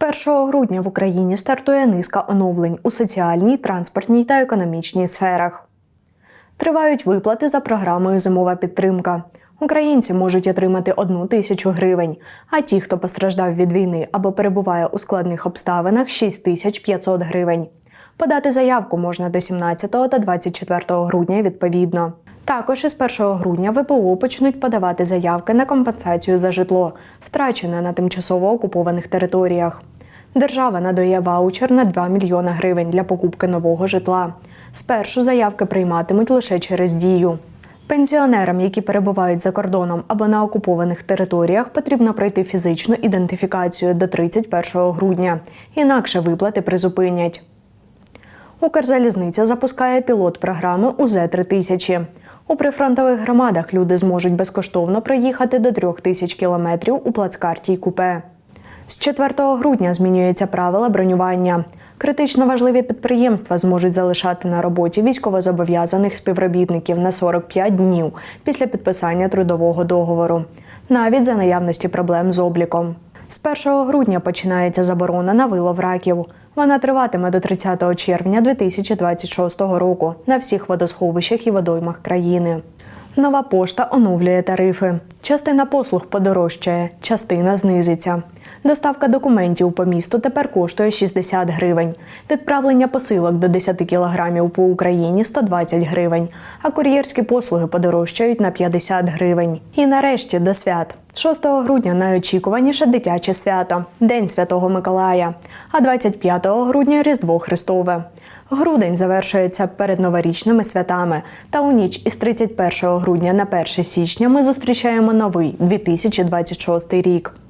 1 грудня в Україні стартує низка оновлень у соціальній, транспортній та економічній сферах. Тривають виплати за програмою Зимова підтримка. Українці можуть отримати одну тисячу гривень, а ті, хто постраждав від війни або перебуває у складних обставинах 6500 гривень. Подати заявку можна до 17 та 24 грудня відповідно. Також із 1 грудня ВПО почнуть подавати заявки на компенсацію за житло, втрачене на тимчасово окупованих територіях. Держава надає ваучер на 2 мільйона гривень для покупки нового житла. Спершу заявки прийматимуть лише через дію. Пенсіонерам, які перебувають за кордоном або на окупованих територіях, потрібно пройти фізичну ідентифікацію до 31 грудня. Інакше виплати призупинять. Укрзалізниця запускає пілот програми УЗ 3000 У прифронтових громадах люди зможуть безкоштовно проїхати до трьох тисяч кілометрів у плацкарті й купе. З 4 грудня змінюються правила бронювання. Критично важливі підприємства зможуть залишати на роботі військовозобов'язаних співробітників на 45 днів після підписання трудового договору, навіть за наявності проблем з обліком. З 1 грудня починається заборона на вилов раків. Вона триватиме до 30 червня 2026 року на всіх водосховищах і водоймах країни. Нова пошта оновлює тарифи. Частина послуг подорожчає, частина знизиться. Доставка документів по місту тепер коштує 60 гривень. Відправлення посилок до 10 кілограмів по Україні 120 гривень, а кур'єрські послуги подорожчають на 50 гривень. І нарешті до свят. 6 грудня найочікуваніше дитяче свято День Святого Миколая, а 25 грудня Різдво Христове. Грудень завершується перед новорічними святами. Та у ніч із 31 грудня на 1 січня ми зустрічаємо новий 2026 рік.